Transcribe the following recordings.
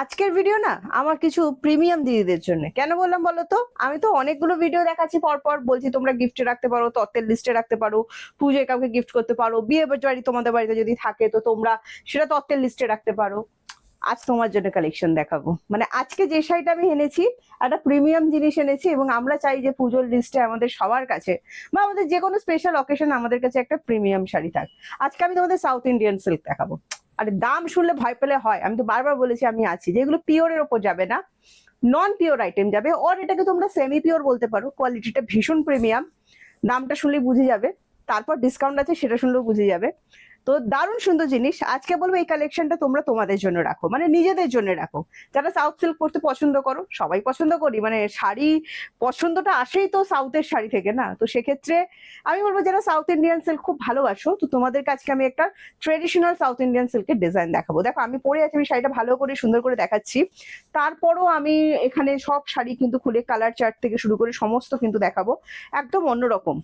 আজকের ভিডিও না আমার কিছু প্রিমিয়াম দিদিদের জন্য। কেন বললাম বলো তো? আমি তো অনেকগুলো ভিডিও দেখাচ্ছি, পরপর বলছি তোমরা গিফটে রাখতে পারো, তত্ত্বের লিস্টে রাখতে পারো, পুজোয় কাউকে গিফট করতে পারো, বিয়ে বাড়ি তোমাদের বাড়িতে যদি থাকে তো তোমরা সেটা তত্ত্বের লিস্টে রাখতে পারো। আজ তোমার জন্য কালেকশন দেখাবো। মানে আজকে যে শাড়িটা আমি এনেছি, একটা প্রিমিয়াম জিনিস এনেছি এবং আমরা চাই যে পুজোর লিস্টে আমাদের সবার কাছে বা আমাদের যে কোনো স্পেশাল অকেশন আমাদের কাছে একটা প্রিমিয়াম শাড়ি থাক। আজকে আমি তোমাদের সাউথ ইন্ডিয়ান সিল্ক দেখাবো। আর দাম শুনলে ভয় পেলে হয়। আমি তো বারবার বলেছি আমি আছি। যেগুলো পিওরের ওপর যাবে না নন পিওর আইটেম যাবে ওর এটাকে তোমরা সেমি পিওর বলতে পারো। কোয়ালিটিটা ভীষণ প্রিমিয়াম দামটা শুনলে বুঝে যাবে। তারপর ডিসকাউন্ট আছে, সেটা শুনলেও বুঝে যাবে। তো দারুণ সুন্দর জিনিস। আজকে বলব এই কালেকশনটা তোমরা তোমাদের জন্য রাখো মানে নিজেদের জন্য রাখো। যারা সাউথ সিল্ক পরতে পছন্দ করো, সবাই পছন্দ করি মানে শাড়ি পছন্দটা আসেই তো সাউথের শাড়ি থেকে না? তো সেক্ষেত্রে আমি বলব যারা সাউথ ইন্ডিয়ান সিল্ক খুব ভালোবাসো, তো তোমাদের কাছে আমি একটা ট্রেডিশনাল সাউথ ইন্ডিয়ান সিল্কের ডিজাইন দেখাবো। দেখো, আমি পরে আছি, আমি শাড়িটা ভালো করে, সুন্দর করে দেখাচ্ছি। তারপরও আমি এখানে সব শাড়ি কিন্তু খুলে কালার চার্ট থেকে শুরু করে সমস্ত কিন্তু দেখাবো। একদম অন্যরকম।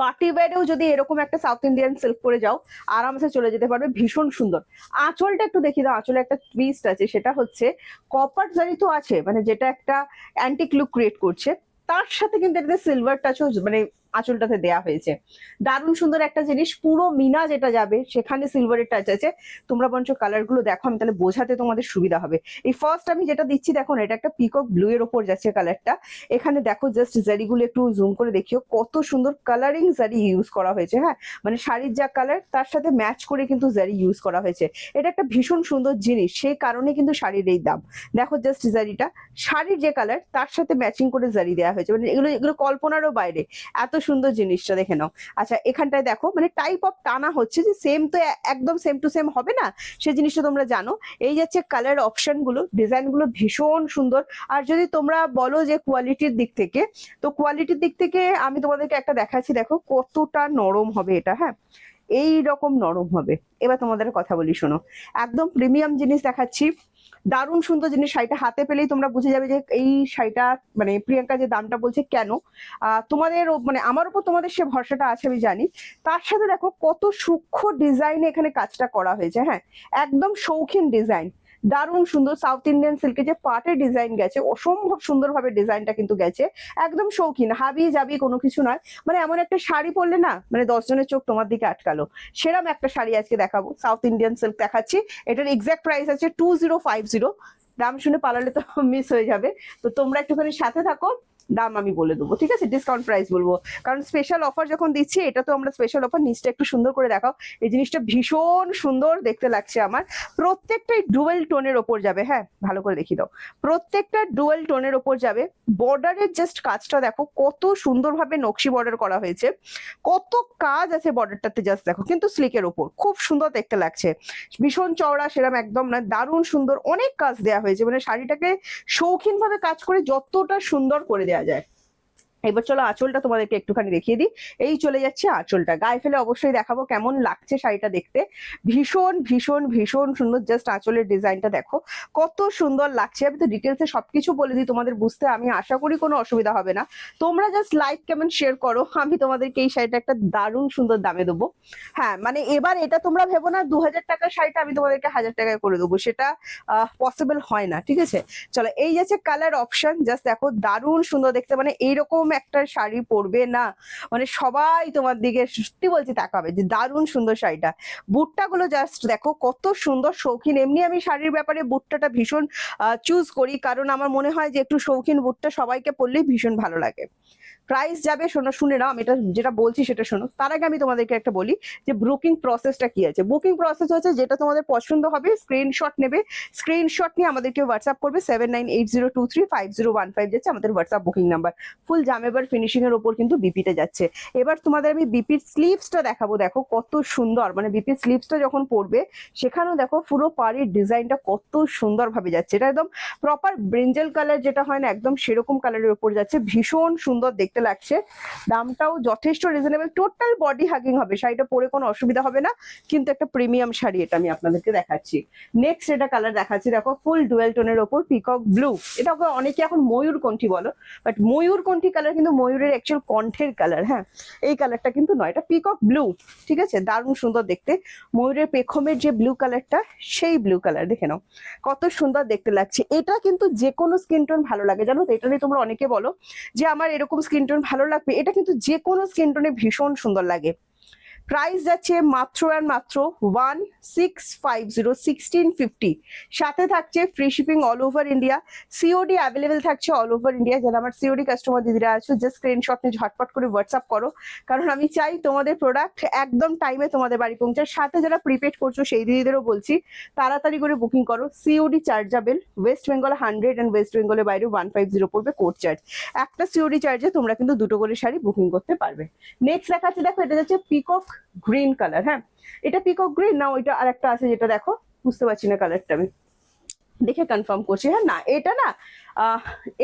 পার্টি ওয়্যারেও যদি এরকম একটা সাউথ ইন্ডিয়ান সিল্ক পরে যাও, আরামসে চলে যেতে পারবে, ভীষণ সুন্দর। আঁচলটা একটু দেখি দাও, আঁচলে একটা টুইস্ট আছে, সেটা হচ্ছে কপার জারি তো আছে মানে যেটা একটা অ্যান্টিক লুক ক্রিয়েট করছে, তার সাথে কিন্তু এটাতে সিলভার টাচও মানে আঁচলটাতে দেয়া হয়েছে। দারুণ সুন্দর একটা জিনিস, পুরো মিনা যেটা যাবে সেখানে সিলভারের টাচ আছে। তোমরা বরঞ্চ কালারগুলো দেখো, আমি তাহলে বোঝাতে তোমাদের সুবিধা হবে। এই ফার্স্ট আমি যেটা দিচ্ছি, দেখো এটা একটা পিকক ব্লু এর ওপর যাচ্ছে কালারটা এখানে দেখো জাস্ট জারিগুলো একটু জুম করে দেখিও, কত সুন্দর কালারিং জারি ইউজ করা হয়েছে হ্যাঁ? মানে শাড়ির যা কালার তার সাথে ম্যাচ করে কিন্তু জারি ইউজ করা হয়েছে। এটা একটা ভীষণ সুন্দর জিনিস, সেই কারণে কিন্তু শাড়ির এই দাম। দেখো জাস্ট জারিটা শাড়ির যে কালার তার সাথে ম্যাচিং করে জারি দেওয়া হয়েছে। মানে এগুলো এগুলো কল্পনারও বাইরে। এত সুন্দর জিনিসটা দেখে নাও। আচ্ছা এখানটায় দেখো মানে টাইপ অফ টানা হচ্ছে যে সেম তো একদম সেম টু সেম হবে না? সে জিনিসটা তোমরা জানো। এই যাচ্ছে কালার অপশনগুলো ডিজাইনগুলো ভীষণ সুন্দর। আর যদি তোমরা বলো যে কোয়ালিটির দিক থেকে, তো কোয়ালিটির দিক থেকে আমি তোমাদেরকে একটা দেখাচ্ছি, দেখো কতটা নরম হবে এটা হ্যাঁ? এই রকম নরম হবে। এবার তোমাদের কথা বলি, শোনো। একদম প্রিমিয়াম জিনিস দেখাচ্ছি। দারুণ সুন্দর জিনিস শাড়িটা হাতে পেলেই তোমরা বুঝে যাবে যে এই শাড়িটা মানে প্রিয়াঙ্কা যে দামটা বলছে কেন? তোমাদের মানে আমার উপর তোমাদের সে ভরসাটা আছে আমি জানি। তার সাথে দেখো কত সূক্ষ্ম ডিজাইনে এখানে কাজটা করা হয়েছে হ্যাঁ? একদম শৌখিন ডিজাইন দারুণ সুন্দর সাউথ ইন্ডিয়ান সিল্কে যে পাটের ডিজাইন গেছে, অসম্ভব সুন্দরভাবে ডিজাইনটা কিন্তু গেছে, একদম শৌখিন, হাবি যাবি কোনো কিছু নয়। মানে এমন একটা শাড়ি পরলে না মানে দশজনের চোখ তোমার দিকে আটকালো। সেরম একটা শাড়ি আজকে দেখাবো সাউথ ইন্ডিয়ান সিল্ক দেখাচ্ছি। এটার এক্সাক্ট প্রাইস আছে টু জিরো ফাইভ জিরো দাম শুনে পালালে তো মিস হয়ে যাবে। তো তোমরা একটুখানি সাথে থাকো। দাম আমি বলে দেবো, ঠিক আছে? ডিসকাউন্ট প্রাইস বলব। কারণ স্পেশাল অফার যখন দিচ্ছি, এটা তো আমরা স্পেশাল অফার নিচটা একটু সুন্দর করে দেখাও। এই জিনিসটা ভীষণ সুন্দর দেখতে লাগছে আমার। প্রত্যেকটাই ডুয়েল টোনের ওপর যাবে হ্যাঁ? ভালো করে দেখিয়ে দাও। প্রত্যেকটা ডুয়েল টোনের ওপর যাবে। বর্ডারের জাস্ট কাজটা দেখো, কত সুন্দরভাবে নকশি বর্ডার করা হয়েছে। কত কাজ আছে বর্ডারটাতে জাস্ট দেখো, কিন্তু স্লিকের ওপর। খুব সুন্দর দেখতে লাগছে। ভীষণ চওড়া, সেরম একদম না, দারুণ সুন্দর অনেক কাজ দেওয়া হয়েছে। মানে শাড়িটাকে শৌখিন ভাবে কাজ করে যতটা সুন্দর করে দেওয়া যায়। এবার চলো আঁচলটা তোমাদেরকে একটুখানি দেখিয়ে দিই। এই চলে যাচ্ছে আঁচলটা। গায়ে ফেলে অবশ্যই দেখাবো কেমন লাগছে শাড়িটা দেখতে। ভীষণ ভীষণ ভীষণ সুন্দর জাস্ট আঁচলের ডিজাইনটা দেখো। কত সুন্দর লাগছে। আমি তো ডিটেলসে সবকিছু বলে দিই, তোমাদের বুঝতে আমি আশা করি কোনো অসুবিধা হবে না। তোমরা জাস্ট লাইক কেমন শেয়ার করো। আমি তোমাদেরকে এই শাড়িটা একটা দারুণ সুন্দর দামে দেবো। হ্যাঁ মানে এবার এটা তোমরা ভেবো না দু হাজার টাকার শাড়িটা আমি তোমাদেরকে হাজার টাকায় করে দেবো। সেটা পসিবল হয় না, ঠিক আছে? চলো, এই যাচ্ছে কালার অপশন জাস্ট দেখো, দারুণ সুন্দর দেখতে। মানে এইরকম একটা শাড়ি পরবে না। মানে সবাই তোমার দিকে সত্যি বলছি তাকাবে যে দারুণ সুন্দর শাড়িটা। বুটটা গুলো জাস্ট দেখো কত সুন্দর শৌখিন। এমনি আমি শাড়ির ব্যাপারে বুট্টাটা ভীষণ চুজ করি। কারণ আমার মনে হয় যে একটু শৌখিন বুটটা সবাইকে পরলেই ভীষণ ভালো লাগে। প্রাইস যাবে, শোনো, শুনে নাও, আমি এটা যেটা বলছি সেটা শোনো। তার আগে আমি তোমাদেরকে একটা বলি যে বুকিং প্রসেসটা কি আছে? বুকিং প্রসেস হচ্ছে যেটা তোমাদের পছন্দ হবে স্ক্রিনশট নেবে। স্ক্রিনশট নিয়ে আমাদেরকে হোয়াটসঅ্যাপ করবে seven nine eight zero two three five zero one five যাচ্ছে আমাদের WhatsApp booking number full jamawar finishing এর ওপর কিন্তু বিপিতে যাচ্ছে। এবার তোমাদের আমি বিপির স্লিভসটা দেখাবো, দেখো কত সুন্দর। মানে বিপির স্লিভসটা যখন পড়বে সেখানেও দেখো পুরো পাড়ির ডিজাইনটা কত সুন্দরভাবে যাচ্ছে। এটা একদম প্রপার ব্রিঞ্জেল কালার যেটা হয় না, একদম সেরকম কালারের ওপর যাচ্ছে। ভীষণ সুন্দর দেখতে দেখতে লাগছে। দামটাও যথেষ্ট রিজনেবল টোটাল বডি হাগিং হবে। শাড়িটা পরে কোনো অসুবিধা হবে না। কিন্তু একটা প্রিমিয়াম শাড়ি এটা আমি আপনাদেরকে দেখাচ্ছি। নেক্সট এটা কালার দেখাচ্ছি, দেখো ফুল ডুয়েল টোনের ওপর পিকক ব্লু এটা ওকে অনেকে এখন ময়ূর কণ্ঠি বলো। বাট ময়ূর কণ্ঠি কালার কিন্তু ময়ূরের অ্যাকচুয়াল কণ্ঠের কালার হ্যাঁ। এই কালারটা কিন্তু নয়। এটা পিকক ব্লু ঠিক আছে? দারুণ সুন্দর দেখতে। ময়ূরের পেখমের যে ব্লু কালারটা সেই ব্লু কালার দেখে নাও। কত সুন্দর দেখতে লাগছে। এটা কিন্তু যে কোনো স্কিন টোন ভালো লাগে। জানো তো, এটা নিয়ে তোমরা অনেকে বলো যে, আমার এরকম স্কিন টোন ভালো লাগবে এটা কিন্তু যে কোনো স্কিন টোনে ভীষণ সুন্দর লাগে। প্রাইস যাচ্ছে মাত্র আর মাত্র one six five zero sixteen fifty. সাথে থাকছে free shipping all over India COD available থাকছে অল ওভার ইন্ডিয়া যারা আমার সিওডি কাস্টমার দিদিরা আছো জাস্ট স্ক্রিনশট নিয়ে ঝটপট করে হোয়াটসঅ্যাপ করো। কারণ আমি চাই তোমাদের প্রোডাক্ট একদম টাইমে তোমাদের বাড়ি পৌঁছায়। সাথে যারা প্রিপেড করছ, সেই দিদিদেরও বলছি, তাড়াতাড়ি করে বুকিং করো। COD chargeable West Bengal hundred and West বেঙ্গলের বাইরে ওয়ান ফাইভ জিরো পড়বে কোড চার্জ একটা সিওডি চার্জে তোমরা কিন্তু দুটো করে শাড়ি বুকিং করতে পারবে। নেক্সট দেখাচ্ছি, দেখো এটা যাচ্ছে পিকক গ্রিন কালার হ্যাঁ? এটা পিকক গ্রিন না ওইটা আর একটা আছে যেটা দেখো, বুঝতে পারছি না কালারটা আমি। দেখে কনফার্ম করছি হ্যাঁ? না, এটা না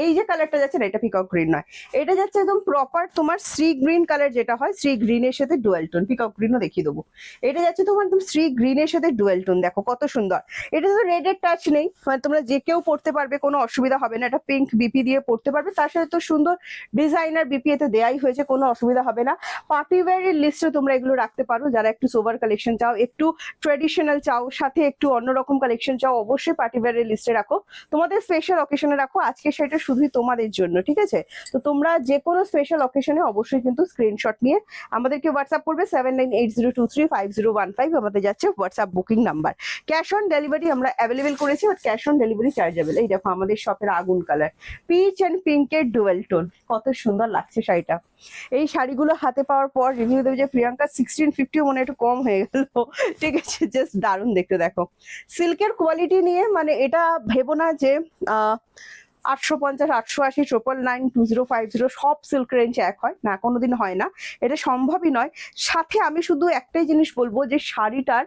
এই যে কালারটা যাচ্ছে না, এটা পিকক গ্রিন নয়। এটা যাচ্ছে একদম প্রপার তোমার শ্রী গ্রিন কালার যেটা হয় শ্রী গ্রিনের সাথে ডুয়েল টোন পিকক গ্রিনও দেখিয়ে দেবো। এটা যাচ্ছে তোমার একদম শ্রী গ্রিনের সাথে ডুয়েল টোন দেখো কত সুন্দর। এটা তো রেডের টাচ নেই মানে তোমরা যে কেউ পড়তে পারবে, কোনো অসুবিধা হবে না, এটা পিঙ্ক বিপি দিয়ে পড়তে পারবে। তার সাথে তো সুন্দর ডিজাইনার বিপি এতে দেয়াই হয়েছে, কোনো অসুবিধা হবে না। পার্টি ওয়্যারের লিস্টে তোমরা এগুলো রাখতে পারো, যারা একটু সোভার কালেকশন চাও, একটু ট্রেডিশনাল চাও, সাথে একটু অন্যরকম কালেকশন চাও, অবশ্যই পার্টি ওয়্যারের লিস্টে রাখো। তোমাদের স্পেশাল অকেশনে রাখো আজকে সেটা শুধুই তোমাদের জন্য ঠিক আছে? তো তোমরা যে কোনো স্পেশাল অকেশনে অবশ্যই কিন্তু স্ক্রিনশট নিয়ে আমাদেরকে হোয়াটসঅ্যাপ করবে seven nine eight zero two three five zero one five আমাদের যাচ্ছে WhatsApp booking number cash on delivery আমরা অ্যাভেলেবেল করেছি but cash on delivery chargeable এই দেখো আমাদের শপের আগুন কালার পিচ অ্যান্ড পিঙ্কের ডুয়েল টোন কত সুন্দর লাগছে শাড়িটা। এই শাড়িগুলো হাতে পাওয়ার পর রিভিউ দেবে যে প্রিয়াঙ্কা সিক্সটিন ফিফটিও মনে একটু কম হয়ে গেল। ঠিক আছে জাস্ট দারুণ দেখতে দেখো। সিল্কের কোয়ালিটি নিয়ে মানে এটা ভেবো না যে আহ, আটশো পঞ্চাশ, আটশো আশি triple nine two zero five zero সব সিল্ক রেঞ্জ এক হয়। না, কোনোদিন হয় না। এটা সম্ভবই নয়। সাথে আমি শুধু একটাই জিনিস বলব যে শাড়িটার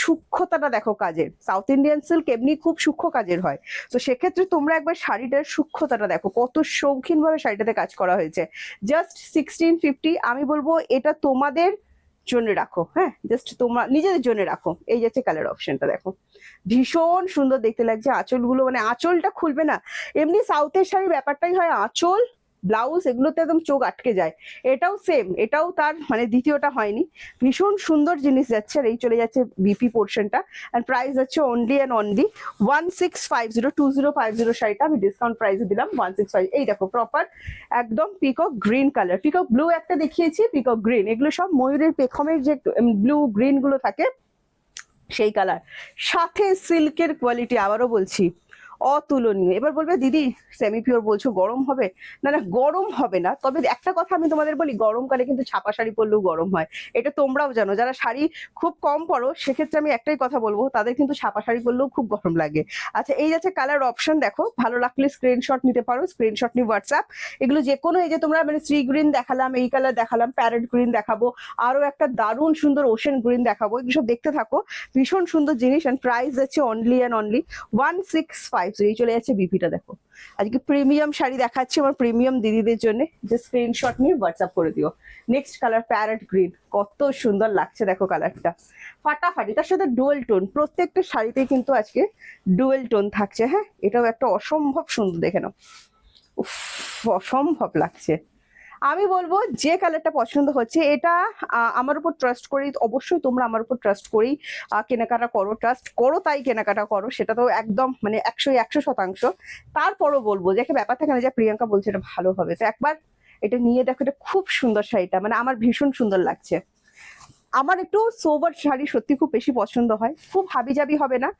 সূক্ষ্মতাটা দেখো কাজের। সাউথ ইন্ডিয়ান সিল্ক এমনি খুব সূক্ষ্ম কাজের হয়। তো সেক্ষেত্রে তোমরা একবার শাড়িটার সূক্ষ্মতাটা দেখো। কত শৌখিন ভাবে শাড়িটাতে কাজ করা হয়েছে। জাস্ট সিক্সটিন ফিফটি আমি বলব এটা তোমাদের জন্য রাখো হ্যাঁ? জাস্ট তোমার নিজেদের জন্য রাখো। এই যাচ্ছে কালার অপশনটা দেখো। ভীষণ সুন্দর দেখতে লাগছে আঁচলগুলো মানে আঁচলটা খুলবে না। এমনি সাউথের শাড়ির ব্যাপারটাই হয় আঁচল ব্লাউজ এগুলোতে একদম চোখ আটকে যায়। এটাও সেম এটাও তার মানে দ্বিতীয়টা হয়নি। ভীষণ সুন্দর জিনিস যাচ্ছে আর এই চলে যাচ্ছে বিপি পোর্শনটা অ্যান্ড প্রাইস যাচ্ছে only and only one six five zero two zero five zero শাড়িটা আমি ডিসকাউন্ট প্রাইসে দিলাম ওয়ান সিক্স ফাইভ এই দেখো প্রপার একদম peacock green colour peacock blue একটা দেখিয়েছি পিকক গ্রিন এগুলো সব ময়ূরের পেখমের যে ব্লু গ্রিনগুলো থাকে, সেই কালার সাথে সিল্কের কোয়ালিটি আবারও বলছি। অতুলনীয়। এবার বলবে, দিদি সেমি পিওর বলছো, গরম হবে? না না, গরম হবে না। তবে একটা কথা আমি তোমাদের বলি, গরমকালে কিন্তু ছাপা শাড়ি পরলেও গরম হয়। এটা তোমরাও জানো, যারা শাড়ি খুব কম পরো, সেক্ষেত্রে আমি একটাই কথা বলব, তাদের কিন্তু ছাপা শাড়ি পরলেও খুব গরম লাগে। আচ্ছা এই যাচ্ছে কালার অপশন দেখো, ভালো লাগলে স্ক্রিনশট নিতে পারো স্ক্রিনশট নিয়ে হোয়াটসঅ্যাপ এগুলো যে কোনো এই যে তোমরা মানে শ্রী গ্রিন দেখালাম, এই কালার দেখালাম প্যারেট গ্রিন দেখাবো আরও একটা দারুণ সুন্দর ওশেন গ্রিন দেখাবো, এগুলো সব দেখতে থাকো। ভীষণ সুন্দর জিনিস অ্যান্ড প্রাইস যাচ্ছে only and only one six five এই চলে যাচ্ছে বিপিটা, দেখো। আজকে প্রিমিয়াম শাড়ি দেখাচ্ছি আমার প্রিমিয়াম দিদিদের জন্য। যে স্ক্রিনশট নিয়ে হোয়াটসঅ্যাপ করে দিও। নেক্সট কালার প্যারেট গ্রিন কত সুন্দর লাগছে, দেখো কালারটা ফাটাফাটি, তার সাথে ডুয়েল টোন প্রত্যেকটা শাড়িতে কিন্তু আজকে ডুয়েল টোন থাকছে হ্যাঁ? এটাও একটা অসম্ভব সুন্দর, দেখে নাও। উফ, অসম্ভব লাগছে। আমি বলব যে কালারটা পছন্দ হচ্ছে, এটা আমার উপর ট্রাস্ট করেই, অবশ্যই তোমরা আমার উপর ট্রাস্ট করেই কেনাকাটা করো ট্রাস্ট করো তাই কেনাকাটা করো, সেটা তো একদম মানে একশো একশো শতাংশ। তারপরও বলব যে, একটা ব্যাপার থাকে না যে, প্রিয়াঙ্কা বলছে এটা ভালো হবে। তো একবার এটা নিয়ে দেখো, এটা খুব সুন্দর শাড়িটা মানে আমার ভীষণ সুন্দর লাগছে। আমার একটু সোভার শাড়ি সত্যি খুব বেশি পছন্দ হয়, খুব হাবিজাবি হবে না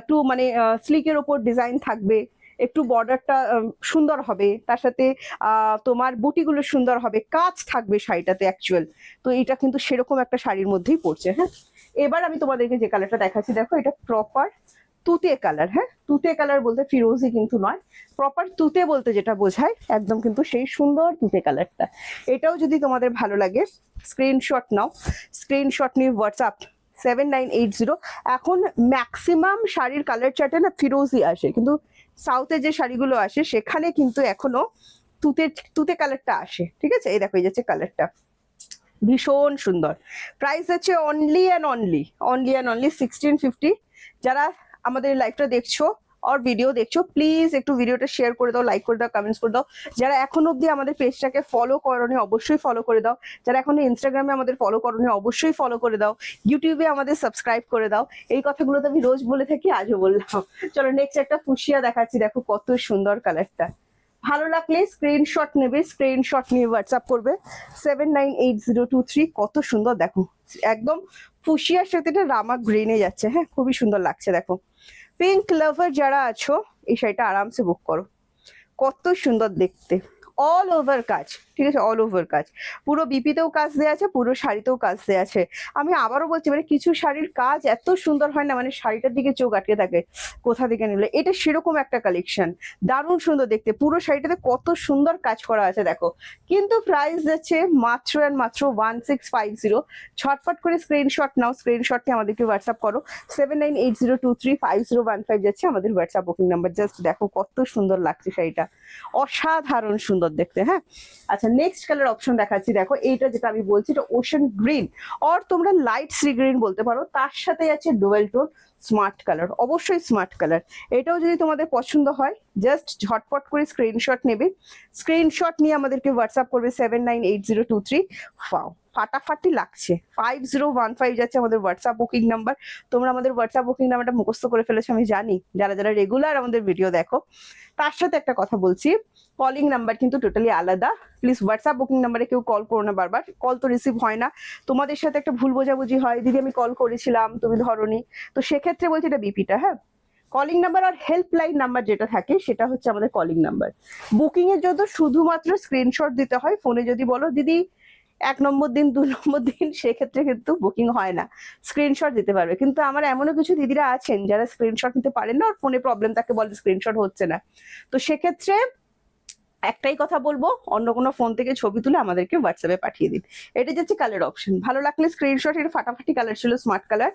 একটু মানে স্লিকের ওপর ডিজাইন থাকবে একটু বর্ডারটা সুন্দর হবে। তার সাথে তোমার বুটিগুলো সুন্দর হবে। কাজ থাকবে শাড়িটাতে অ্যাকচুয়াল তো এটা কিন্তু সেরকম একটা শাড়ির মধ্যেই পড়ছে হ্যাঁ? এবার আমি তোমাদেরকে যে কালারটা দেখাচ্ছি, দেখো এটা প্রপার তুতে কালার হ্যাঁ? তুতে কালার বলতে ফিরোজি কিন্তু নয়। প্রপার তুতে বলতে যেটা বোঝায়, একদম কিন্তু সেই সুন্দর তুতে কালারটা এটাও যদি তোমাদের ভালো লাগে স্ক্রিনশট নাও। স্ক্রিনশট নিয়ে WhatsApp seven nine eight zero এখন ম্যাক্সিমাম শাড়ির কালার চার্টে না ফিরোজি আসে। কিন্তু সাউথে যে শাড়িগুলো আসে, সেখানে কিন্তু এখনও তুতে তুতে কালারটা আসে। ঠিক আছে? এই দেখো, এই যাচ্ছে কালারটা ভীষণ সুন্দর। প্রাইস হচ্ছে only and only only and only sixteen fifty যারা আমাদের লাইফটা দেখছ আর ভিডিও দেখছ প্লিজ একটু ভিডিওটা শেয়ার করে দাও লাইক করে দাও কমেন্টস করে দাও। যারা এখন অবধি আমাদের পেজটাকে ফলো করনি, অবশ্যই ফলো করে দাও। যারা এখনও ইনস্টাগ্রামে আমাদের ফলো করনি, অবশ্যই ফলো করে দাও। ইউটিউবে আমাদের সাবস্ক্রাইব করে দাও। এই কথাগুলো তো আমি রোজ বলে থাকি, আজও বললাম। চলো নেক্সট একটা ফুসিয়া দেখাচ্ছি, দেখো কত সুন্দর কালারটা ভালো লাগলে স্ক্রিনশট নেবে স্ক্রিনশট নিয়ে হোয়াটসঅ্যাপ করবে। Seven nine eight zero two three কত সুন্দর, দেখো। একদম ফুসিয়ার সাথে এটা রামা গ্রিনে যাচ্ছে হ্যাঁ খুবই সুন্দর লাগছে, দেখো। পিঙ্ক লাভার যারা আছো, এই শাড়িটা আরামসে বুক করো। কত সুন্দর দেখতে। অল ওভার কাজ। ঠিক আছে অল ওভার কাজ। পুরো বিপিতেও কাজ দেওয়া আছে, পুরো শাড়িতেও কাজ দেওয়া আছে। আমি আবারও বলছি মানে কিছু শাড়ির কাজ এত সুন্দর হয় না মানে শাড়িটার দিকে চোখ আটকে থাকে, কোথা থেকে নিলে। এটা সেরকম একটা কালেকশন দারুণ সুন্দর দেখতে। পুরো শাড়িটাতে কত সুন্দর কাজ করা আছে, দেখো। কিন্তু প্রাইস যাচ্ছে মাত্র অ্যান্ড মাত্র ওয়ান সিক্স ফাইভ জিরো ছটফট করে স্ক্রিনশট নাও স্ক্রিনশটটি আমাদেরকে হোয়াটসঅ্যাপ করো। Seven nine eight zero two three five zero one five যাচ্ছে আমাদের হোয়াটসঅ্যাপ বুকিং নাম্বার জাস্ট দেখো কত সুন্দর লাগছে শাড়িটা। অসাধারণ সুন্দর দেখতে হ্যাঁ? আচ্ছা নেক্সট কালার অপশন দেখাচ্ছি। দেখো, এইটা যেটা আমি বলছি, এটা ওশান গ্রিন অর তোমরা লাইট সি গ্রিন বলতে পারো। তার সাথে আছে ডুয়েল টোন স্মার্ট কালার অবশ্যই স্মার্ট কালার এটাও যদি তোমাদের পছন্দ হয় জাস্ট ঝটপট করে স্ক্রিনশট নেবে। স্ক্রিনশট নিয়ে আমাদেরকে হোয়াটসঅ্যাপ করবে seven nine eight zero two three five, ফাটাফাটি লাগছে। ফাইভ জিরো ওয়ান ফাইভ যাচ্ছে আমাদের হোয়াটসঅ্যাপ বুকিং নাম্বার তোমরা আমাদের হোয়াটসঅ্যাপ বুকিং নাম্বারটা মুখস্থ করে ফেলেছো, আমি জানি। যারা যারা রেগুলার আমাদের ভিডিও দেখো, তার সাথে একটা কথা বলছি। কলিং নাম্বার কিন্তু টোটালি আলাদা। প্লিজ হোয়াটসঅ্যাপ বুকিং নাম্বারে কেউ কল করো না বারবার। কল তো রিসিভ হয় না। তোমাদের সাথে একটা ভুল বোঝাবুঝি হয়। দিদি, আমি কল করেছিলাম, তুমি ধরনি। তো সেক্ষেত্রে বলছি এটা বিপিটা হ্যাঁ? কলিং নাম্বার আর হেল্পলাইন নাম্বার যেটা থাকে, সেটা হচ্ছে আমাদের কলিং নাম্বার বুকিং এর জন্য শুধুমাত্র স্ক্রিনশট দিতে হয়। ফোনে যদি বলো, দিদি, এক নম্বর দিন, দু নম্বর দিন, সেক্ষেত্রে কিন্তু বুকিং হয় না। স্ক্রিনশট দিতে পারবে। কিন্তু আমার এমনও কিছু দিদিরা আছেন, যারা স্ক্রিনশট নিতে পারেন না, আর ফোনে প্রবলেম তাকে বলে স্ক্রিনশট হচ্ছে না। তো সেক্ষেত্রে একটাই কথা বলব, অন্য কোনো ফোন থেকে ছবি তুলে আমাদেরকে হোয়াটসঅ্যাপে পাঠিয়ে দিন। এটা যাচ্ছে কালার অপশন ভালো লাগলে স্ক্রিনশট এটা ফাটাফাটি কালার ছিল স্মার্ট কালার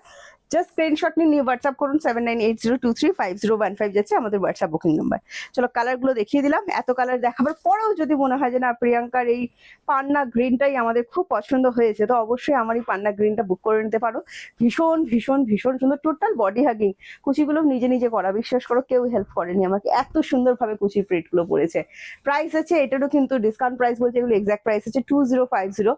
জাস্ট স্ক্রিনশট নিয়ে হোয়াটসঅ্যাপ করুন seven nine eight zero two three five zero one five যাচ্ছে আমাদের হোয়াটসঅ্যাপ বুকিং নাম্বার চলো কালারগুলো দেখিয়ে দিলাম। এত কালার দেখাবার পরেও যদি মনে হয় যে না, প্রিয়াঙ্কার এই পান্না গ্রিনটাই আমাদের খুব পছন্দ হয়েছে, তো অবশ্যই আমার এই পান্না গ্রিনটা বুক করে নিতে পারো। ভীষণ ভীষণ ভীষণ সুন্দর টোটাল বডি হাগিং কুচিগুলো নিজে নিজে করা, বিশ্বাস করো, কেউ হেল্প করেনি আমাকে। এত সুন্দরভাবে কুচির প্রিন্টগুলো পড়েছে। প্রাইস আছে, এটারও কিন্তু ডিসকাউন্ট প্রাইস বলছে, এগুলো এক্সাক্ট প্রাইস আছে টু জিরো ফাইভ জিরো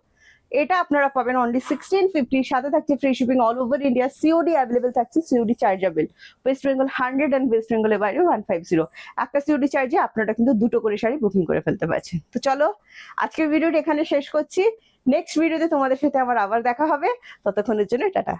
এটা আপনারা পাবেন অনলি সিক্সটিন ফিফটি সাথে থাকছে free shipping all over India COD available থাকছে COD chargeable West Bengal hundred and West বেঙ্গলের বাইরে ওয়ান ফাইভ জিরো একটা সিওডি চার্জে আপনারা কিন্তু দুটো করে শাড়ি বুকিং করে ফেলতে পারছেন। তো চলো, আজকের ভিডিওটা এখানে শেষ করছি। নেক্সট ভিডিওতে তোমাদের সাথে আমার আবার দেখা হবে। ততক্ষণের জন্য টাটা।